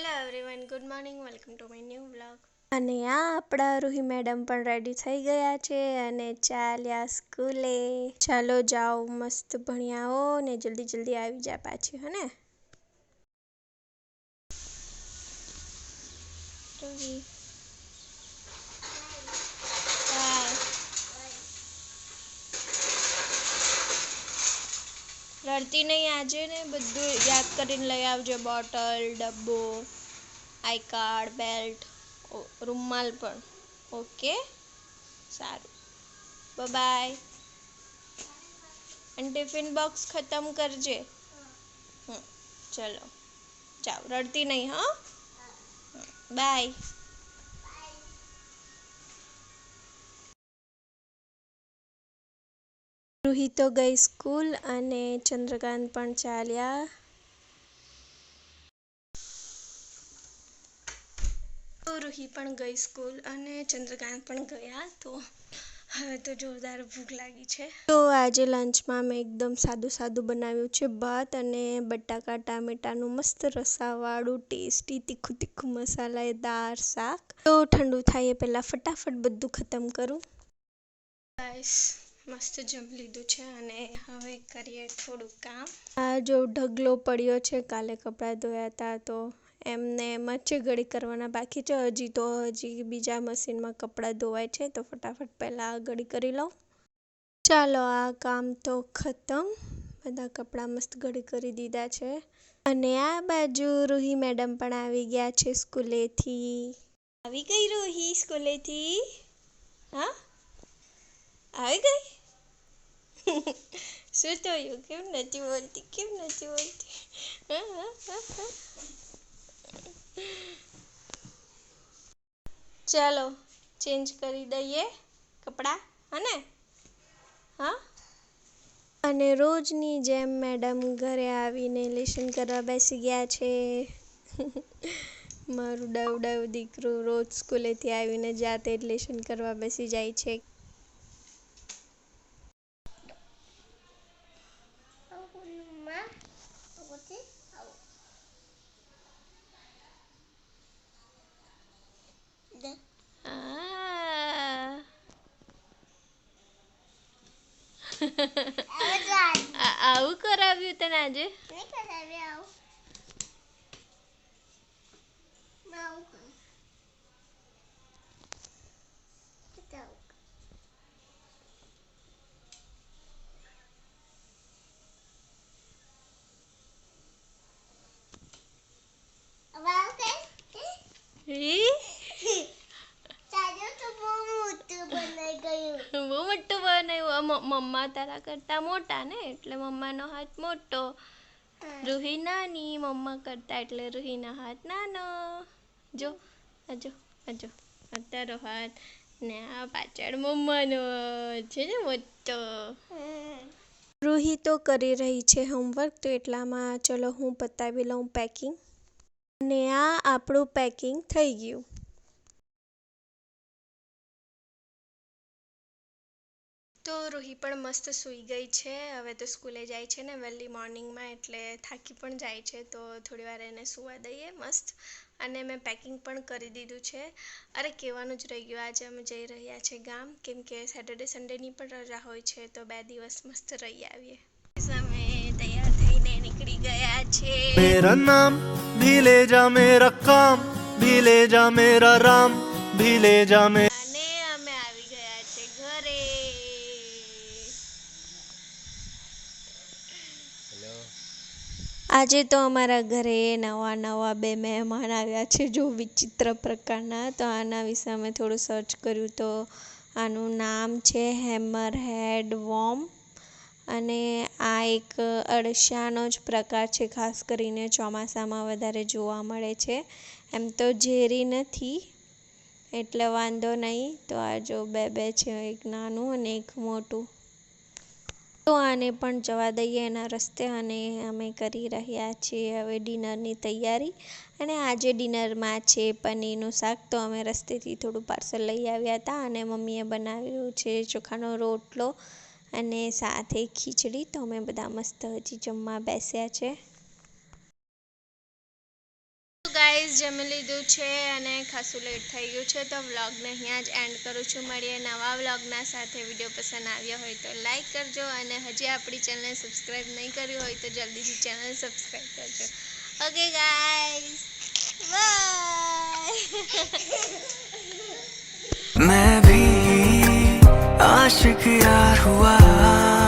Hello everyone good morning welcome to my new blog અને આ આપણા રૂહી મેડમ પણ રેડી થઈ ગયા છે અને ચાલ્યા સ્કૂલે. ચાલો જાઓ મસ્ત ભણ્યા હો ને જલ્દી જલ્દી આવી જા પાછી હને રૂહી રડતી નહીં આજે ને, બધું યાદ કરીને લઈ આવજો. બોટલ, ડબ્બો, આઈ કાર્ડ, બેલ્ટ રૂમાલ પણ. ઓકે? સારું. બાય અને ટિફિન બોક્સ ખતમ કરજે. હમ, ચલો. જાઓ. રડતી નહીં, હા? બાય. રૂહી તો ગઈ સ્કૂલ અને ચંદ્રકાંત પણ ચાલ્યા. તો રૂહી પણ ગઈ સ્કૂલ અને ચંદ્રકાંત પણ ગયા. તો હવે તો જોરદાર ભૂખ લાગી છે. તો આજે લંચમાં મેં એકદમ સાદું સાદું બનાવ્યું છે ભાત અને બટાકા ટામેટાનું મસ્ત રસાવાળું ટેસ્ટી તીખું તીખું મસાલેદાર શાક. તો ઠંડુ થાય એ પહેલાં ફટાફટ બધું ખતમ કરું. ગાઈસ મસ્ત જમી લીધું છે અને હવે કરીએ થોડું કામ. આ જો ઢગલો પડ્યો છે, કાલે કપડાં ધોયા હતા તો એમને એમ જ ઘડી કરવાના બાકી છે. હજી તો હજી બીજા મશીનમાં કપડાં ધોવાય છે, તો ફટાફટ પહેલાં ઘડી કરી લઉં. ચાલો, આ કામ તો ખતમ. બધા કપડાં મસ્ત ઘડી કરી દીધા છે. અને આ બાજુ રૂહી મેડમ પણ આવી ગયા છે સ્કૂલેથી. આવી ગઈ રૂહી સ્કૂલેથી? હા? આવી ગઈ? શું થયું કેમ નથી બોલતી કેમ નથી બોલતી ચાલો ચેન્જ કરી દઈએ કપડાં હને હા અને રોજની જેમ મેડમ ઘરે આવીને લેસન કરવા બેસી ગયા છે. મારું ડવ ડવ દીકરું રોજ સ્કૂલેથી આવીને જાતે જ લેસન કરવા બેસી જાય છે. કરાવ્યું તને આજે રી? મમ્મા તારા કરતા મોટા ને? એટલે મમ્માનો હાથ મોટો. રૂહી નાની મમ્મા કરતા એટલે રૂહીનો હાથ નાનો. જો આજો આજો આ તારો હાથ ને આ પાછળ મમ્માનો છે ને મોટો. રૂહી તો કરી રહી છે હોમવર્ક તો એટલામાં ચલો હું પતાવી લઉં પેકિંગ અને આ આપણું પેકિંગ થઈ ગયું. તો રૂહી પણ મસ્ત સૂઈ ગઈ છે. હવે તો સ્કૂલે જાય છે ને વહેલી મોર્નિંગમાં, એટલે થાકી પણ જાય છે, તો થોડી વાર એને સુવા દઈએ મસ્ત. અને મેં પેકિંગ પણ કરી દીધું છે. અરે, કહેવાનું જ રહી ગયું, આજે અમે જઈ રહ્યા છે ગામ. કેમ કે સેટરડે સન્ડેની પણ રજા હોય છે, તો બે દિવસ મસ્ત રહી આવીએ. અમે તૈયાર થઈને નીકળી ગયા છે. મેરા નામ, ભીલેજા મેરા કામ, ભીલેજા મેરા રામ, ભીલેજા મેરા આજે તો અમારા ઘરે નવા નવા બે મહેમાન આવ્યા છે જો વિચિત્ર પ્રકારના. તો આના વિશે અમે થોડું સર્ચ કર્યું તો આનું નામ છે હેમર હેડ વોમ અને આ એક અળસિયાનો જ પ્રકાર છે, ખાસ કરીને ચોમાસામાં વધારે જોવા મળે છે. એમ તો ઝેરી નથી, એટલે વાંધો નહીં. તો આ જો બે બે છે, એક નાનું અને એક મોટું. તો આને પણ જવા દઈએ એના રસ્તે અને અમે કરી રહ્યા છીએ હવે ડિનરની તૈયારી. અને આજે ડિનરમાં છે પનીરનું શાક, તો અમે રસ્તેથી થોડું પાર્સલ લઈ આવ્યા હતા અને મમ્મીએ બનાવ્યું છે ચોખાનો રોટલો અને સાથે ખીચડી. તો અમે બધા મસ્ત હજી જમવા બેસ્યા છે. ગાઈઝ જમી લીધું છે અને ખાસું લેટ થઈ ગયું છે તો વ્લોગને અહીંયા જ એન્ડ કરું છું મળીએ નવા વ્લોગના સાથે વિડીયો પસંદ આવ્યો હોય તો લાઈક કરજો અને હજી આપણી ચેનલને સબસ્ક્રાઈબ નહીં કરી હોય તો જલ્દીથી ચેનલ સબસ્ક્રાઈબ કરજો ઓકે ગાઈઝ બાય मैं भी आशिक यार हुआ